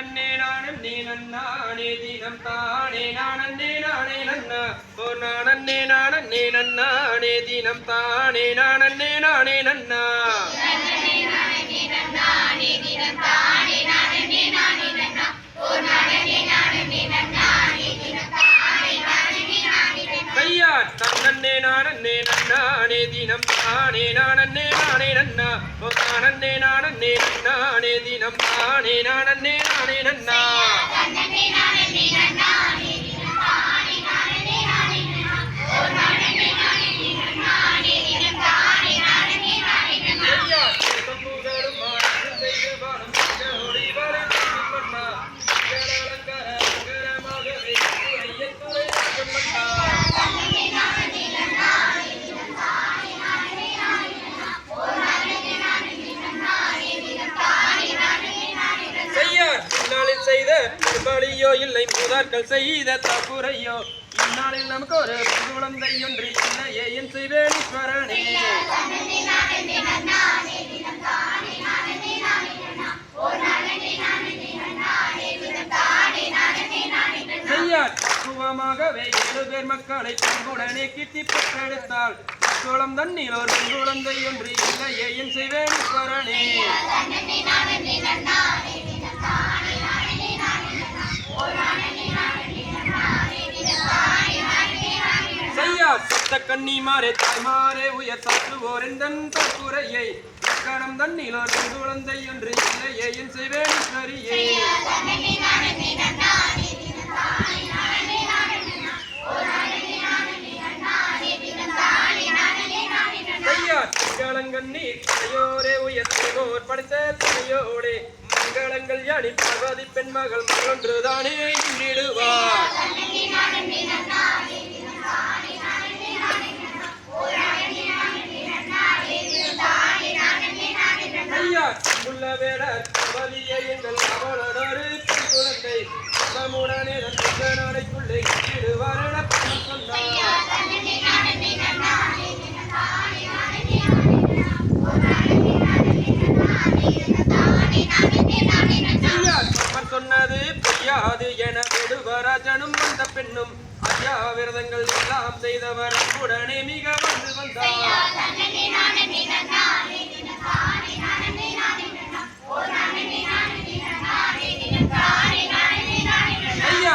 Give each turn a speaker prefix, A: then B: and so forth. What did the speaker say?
A: நன்னே நானே நன்னானே தினம் தானே நானே நானே நன்னா. ஓ நானே நானே நன்னானே தினம் தானே நானே நானே நன்னா. தன்னே நானே நன்னானே தினம் தானே நானே நானே நன்னா. நானே நானே நன்னானே தினம் தானே நானே நானே நன்னா. செய்த பலியோ இல்லை மூதார்கள் செய்த தப்புரையோ. இந்நாளில் நமக்கு ஒரு குழந்தை ஒன்று இல்லையே என் செய்வேன் ஈஸ்வரனே செய்யார். பக்குவமாகவே ஏழு பேர் மக்களை பண்புடனே கிட்டி பெற்றெடுத்தாள். குளம் தண்ணீர் ஒரு குழந்தை ஒன்று இல்லையே என் செய்வேன் ஈஸ்வரனே செய்யார் சத்த கன்னிமாரே தாய்மாரே உயர் சாற்றுவோர் எந்தன் தற்குறையை கணம் தண்ணீர் ஒரு குழந்தை என்று இல்லையே என் செய்வேன் ஈஸ்வரியே மங்களங்கண்ணீர் தலையோரே உயர்த்தோர் படைத்த தலையோடே. மங்களங்கள் யானி பார்வதி பெண்மகள் மகள் தானே இன்றிடுவார். உள்ள வேடர் பலியை எங்கள் அவளோடு குழந்தை. சமுடனே நாடைக்குள்ளே இடுவார் என சொன்னது பொய்யாது என விடுவராஜனும் வந்த பெண்ணும் ஐயா விரதங்கள் எல்லாம் செய்தவர் உடனே மிக வந்து